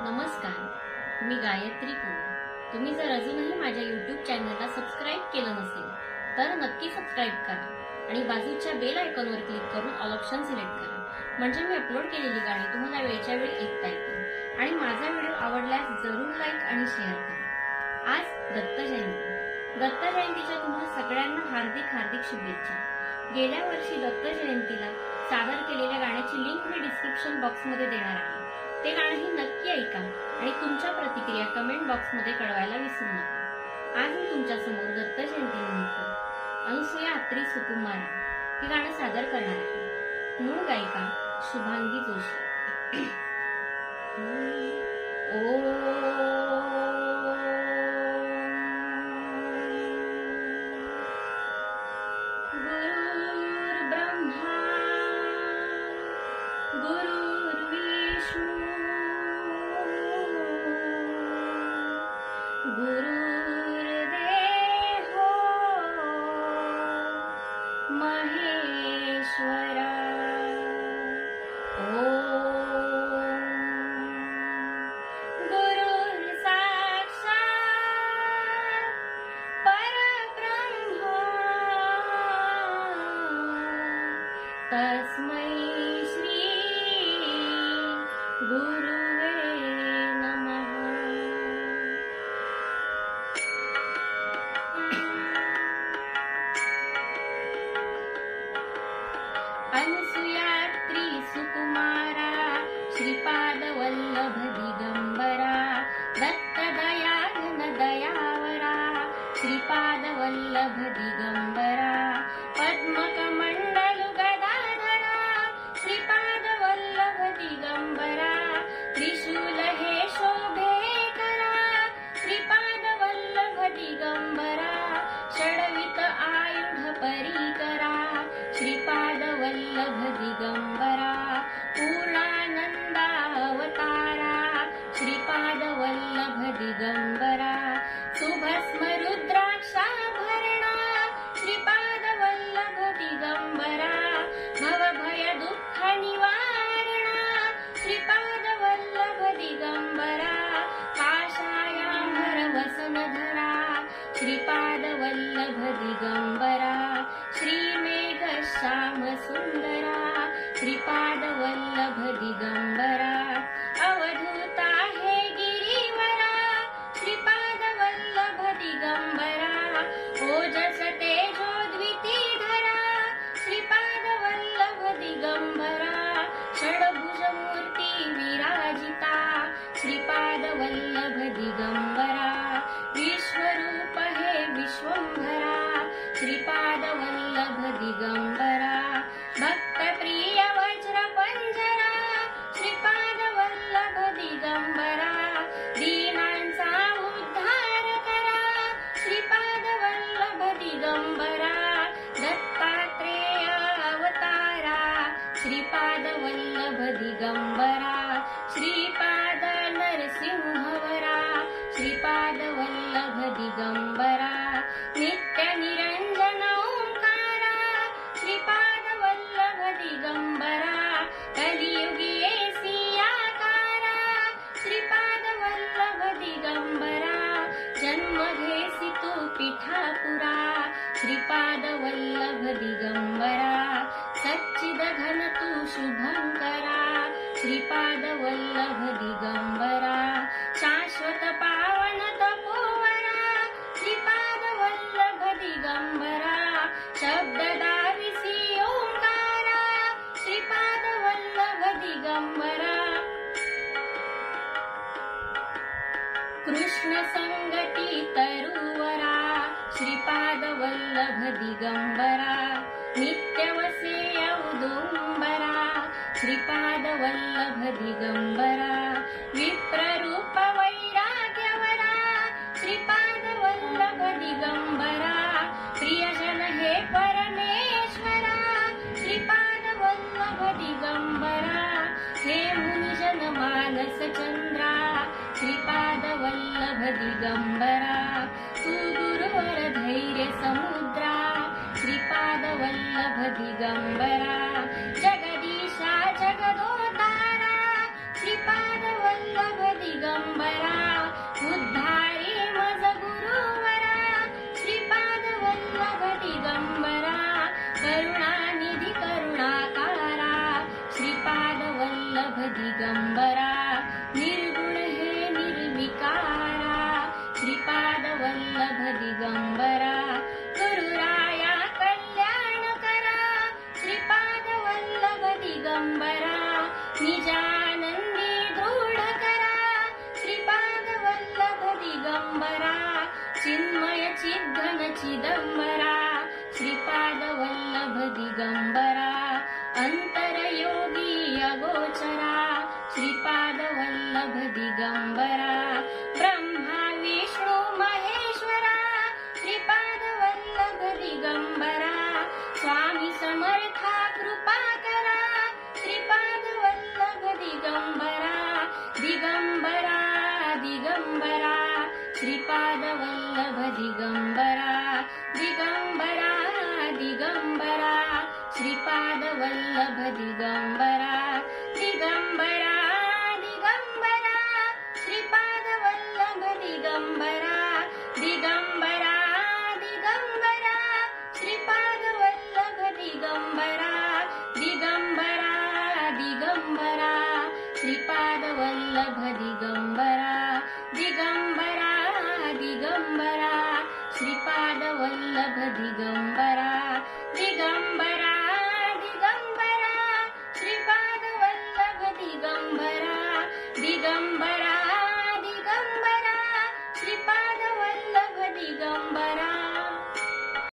नमस्कार मी गायत्री कुल तुम्ही जर अजूनही माझ्या युट्यूब चॅनलला सबस्क्राईब केलं नसेल तर नक्की सबस्क्राईब करा आणि बाजूच्या बेल आयकॉनवर क्लिक करून ऑल ऑप्शन सिलेक्ट करा. म्हणजे मी अपलोड केलेली गाणी तुम्हाला वेळच्या वेळी ऐकता येतील. आणि माझा व्हिडिओ आवडल्यास जरूर लाईक आणि शेअर करा. आज दत्त जयंती. दत्त जयंतीच्या तुम्हाला सगळ्यांना हार्दिक हार्दिक शुभेच्छा. गेल्या वर्षी दत्त जयंतीला सादर केलेल्या गाण्याची लिंक मी डिस्क्रिप्शन बॉक्समध्ये देणार आहे. ते गाणंही नक्की ऐका आणि तुमच्या प्रतिक्रिया कमेंट बॉक्समध्ये कळवायला विसरू नका. आज मी तुमच्यासमोर दत्त जयंतीनिमित्त अनुसुया अत्री सुकुमारा. हे गाणं सादर करणार आहे. मूळ गायिका शुभांगी जोशी. ओ श्रीपादवल्लभदिगम्बरा दत्तदयाघन दयावरा श्रीपादवल्लभदिगम्बरा पद्मकमण्डयुगदानरा श्रीपादवल्लभ त्रिशूलहे शोभे करा श्रीपादवल्लभ दिगम्बरा षड्वित आयुधपरिकरा। श्रीपादवल्लभ दिगम्बरा दिगम्बरा शुभस्मरुद्राक्षाभरणा श्रीपादवल्लभ दिगम्बरा भवभयदुःखनिवारणा श्रीपादवल्लभ दिगम्बरा पाषायां श्रीपादवल्लभ दिगम्बरा श्रीमेघश्यामसुन्दरा श्रीपादवल्लभ दिगम्बरा। श्रीपाद वल्लभ दिगंबरा विश्वरूप हे विश्वंभरा श्रीपाद वल्लभ दिगंबरा भक्तप्रिय वज्र पंजरा श्रीपाद वल्लभ दिगंबरा दीनांचा उद्धार करा श्रीपाद वल्लभ दिगंबरा दत्तात्रेय अवतारा श्रीपाद वल्लभ दिगंबरा श्रीपाद श्रीपाद वल्लभ दिगंबरा नित्य निरंजन ओंकारा श्रीपाद वल्लभ दिगंबरा कलियुगी सियाकारा श्रीपाद वल्लभ दिगंबरा जन्म घेसी तू पिठापुरा श्रीपाद वल्लभ दिगंबरा सच्चिद घन तू शुभंकरा श्रीपाद वल्लभ कृष्णसङ्गटितवरा श्रीपादवल्लभदिगम्बरा दिगम्बरा नित्यमसे युम्बरा विप्ररूपवैराग्यवरा श्रीपादवल्लभदिगम्बरा प्रियजन हे परमेश्वरा श्रीपादवल्लभदिगम्बरा हे मुनिजन मानस दिगंबरा तू गुरुवर धैर्य समुद्रा श्रीपाद वल्लभ दिगंबरा चिदंबरा श्रीपाद वल्लभ दिगंबरा अंतरयोगी अगोचरा श्रीपाद वल्लभ दिगंबरा ब्रह्मा विष्णू महेश्वरा श्रीपाद वल्लभ दिगंबरा स्वामी समर्था कृपा करा श्रीपाद वल्लभ दिगंबरा दिगंबरा श्रीपादवल्लभ दिगम्बरा दिगम्बरा। श्रीपाद वल्लभ दिगम्बरा। दिगम्बरादिगम्बरा दिगम्बरा वल्लभ दिगम्बरा। दिगम्बरादिगम्बरा दिगम्बरा वल्लभ दिगम्बरा। दिगम्बरादिगम्बरा श्रीपाद वल्लभ दिगम्बरा दिगंबरा